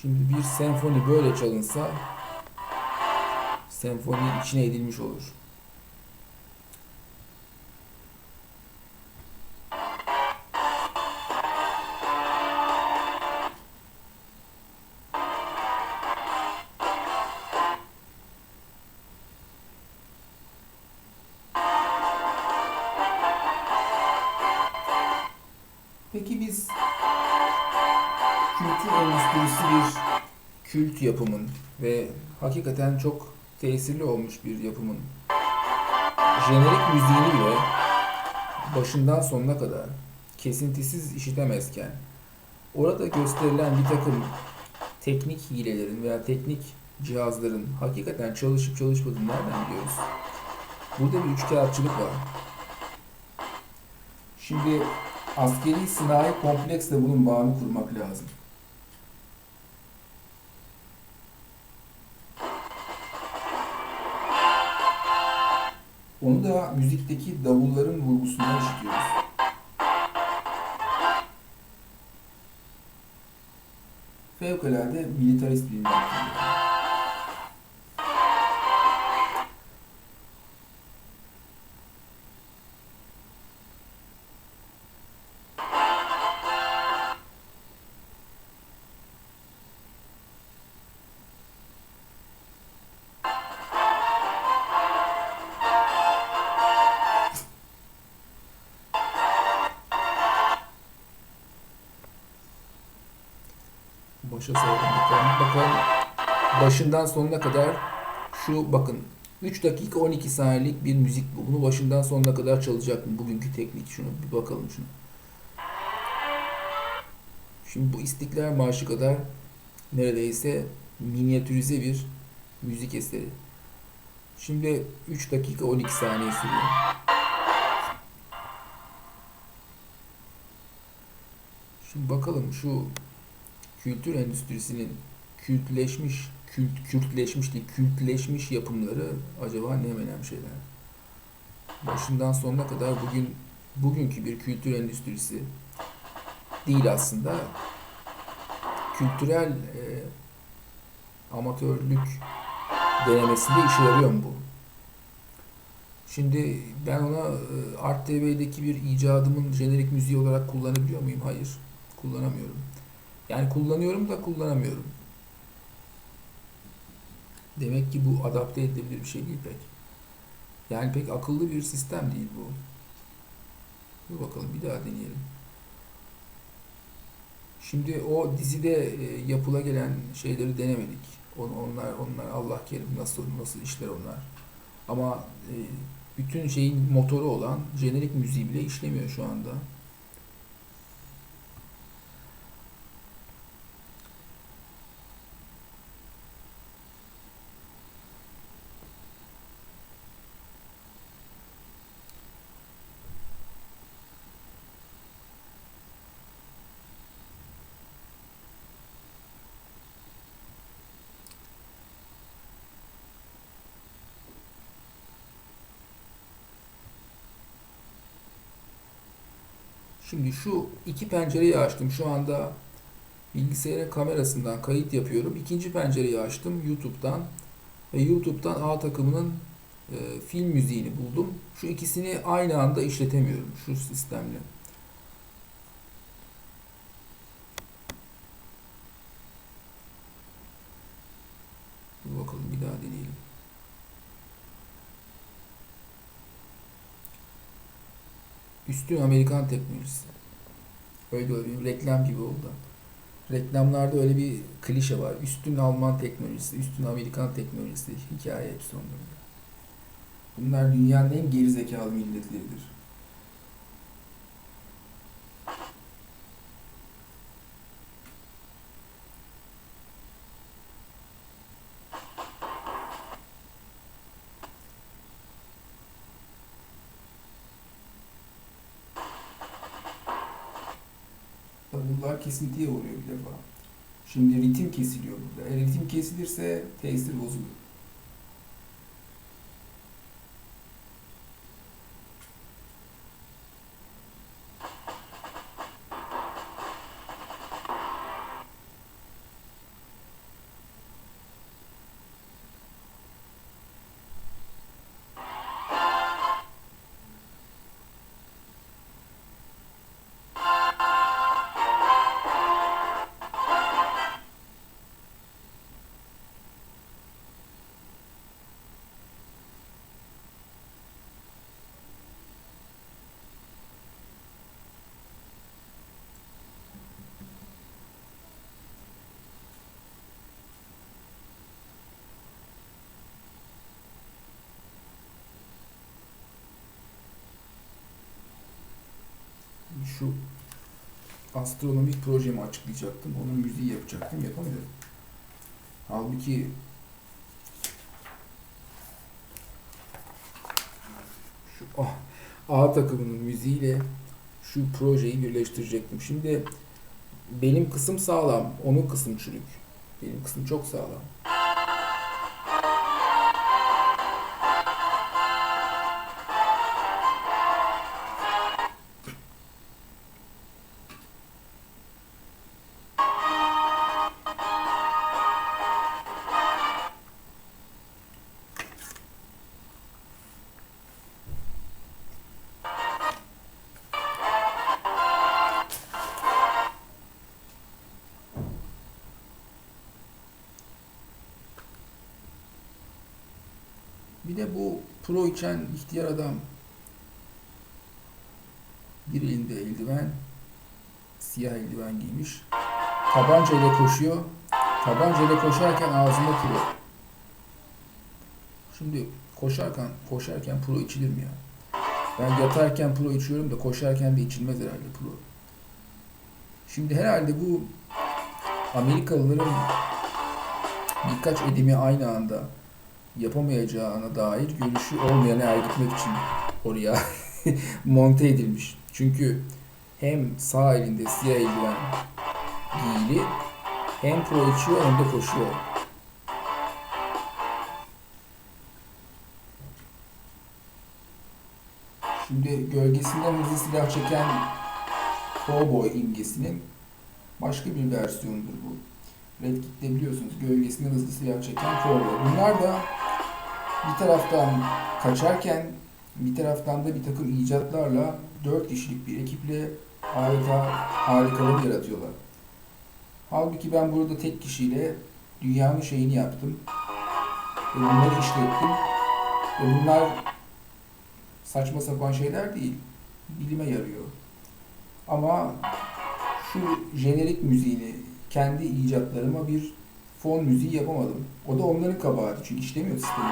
Şimdi bir senfoni böyle çalınsa senfoni içine edilmiş olur. Peki biz kültür endüstrisi bir kült yapımın ve hakikaten çok tesirli olmuş bir yapımın jenerik müziğini bile başından sonuna kadar kesintisiz işitemezken orada gösterilen bir takım teknik hilelerin veya teknik cihazların hakikaten çalışıp çalışmadığını nereden biliyoruz? Burada bir üçkağıtçılık var. Şimdi askeri sinayi kompleksle bunun bağını kurmak lazım. Onu da müzikteki davulların vurgusundan işitiyoruz. Fevkalade militarist bir Başa sardım bakalım. Bakalım başından sonuna kadar şu bakın 3 dakika 12 saniyelik bir müzik bu. Bunu başından sonuna kadar çalacak mı? Bugünkü teknik şunu bir bakalım şunu. Şimdi bu İstiklal Marşı kadar neredeyse minyatürize bir müzik eseri. Şimdi 3 dakika 12 saniye sürüyor. Şimdi bakalım şu kültür endüstrisinin kültleşmiş, kült, kültleşmiş değil, kültleşmiş yapımları acaba ne menem şeyler? Başından sonuna kadar bugün bugünkü bir kültür endüstrisi değil aslında. Kültürel e, amatörlük denemesinde işe yarıyor mu bu? Şimdi ben ona e, Art TV'deki bir icadımın jenerik müziği olarak kullanabiliyor muyum? Hayır, kullanamıyorum. Yani kullanıyorum da kullanamıyorum. Demek ki bu adapte edilebilir bir şey değil pek. Yani pek akıllı bir sistem değil bu. Dur bakalım bir daha deneyelim. Şimdi o dizide e, yapıla gelen şeyleri denemedik. On- Onlar onlar Allah kerim nasıl nasıl işler onlar. Ama e, bütün şeyin motoru olan jenerik müziği bile işlemiyor şu anda. Şimdi şu iki pencereyi açtım. Şu anda bilgisayarın kamerasından kayıt yapıyorum. İkinci pencereyi açtım YouTube'dan ve YouTube'dan A takımının e, film müziğini buldum. Şu ikisini aynı anda işletemiyorum şu sistemle. Dur bakalım bir daha deneyelim. Üstün Amerikan teknolojisi. Öyle öyle bir reklam gibi oldu. Reklamlarda öyle bir klişe var. Üstün Alman teknolojisi, üstün Amerikan teknolojisi. Hikaye hepsi onların. Bunlar dünyanın en gerizekalı milletleridir. Davullar kesintiye uğruyor bir defa. Şimdi ritim kesiliyor burada. Eğer ritim kesilirse tesir bozulur. Şu astronomik projemi açıklayacaktım. Onun müziği yapacaktım. Yapamadım. Halbuki şu ah, A takımının müziğiyle şu projeyi birleştirecektim. Şimdi benim kısım sağlam, onun kısım çürük. Benim kısım çok sağlam. Bir de bu pro içen ihtiyar adam bir elinde eldiven, siyah eldiven giymiş. Tabancayla koşuyor. Tabancayla koşarken ağzında pro. Şimdi koşarken koşarken pro içilir mi ya? Ben yatarken pro içiyorum da koşarken de içilmez herhalde pro. Şimdi herhalde bu Amerikalıların birkaç edimi aynı anda yapamayacağına dair görüşü olmayana er gitmek için oraya monte edilmiş. Çünkü hem sağ elinde siyah eldiven giyili hem pro içiyor hem de koşuyor. Şimdi gölgesinden hızlı silah çeken Cowboy imgesinin başka bir versiyonudur bu. Red Kit'te biliyorsunuz gölgesinden hızlı silah çeken Cowboy. Bunlar da bir taraftan kaçarken bir taraftan da bir takım icatlarla dört kişilik bir ekiple adeta harikaları yaratıyorlar. Halbuki ben burada tek kişiyle dünyanın şeyini yaptım. Ve bunları işlettim. Ve bunlar saçma sapan şeyler değil. Bilime yarıyor. Ama şu jenerik müziğini kendi icatlarıma bir fon müziği yapamadım. O da onların kabahati çünkü işlemiyor sistemi.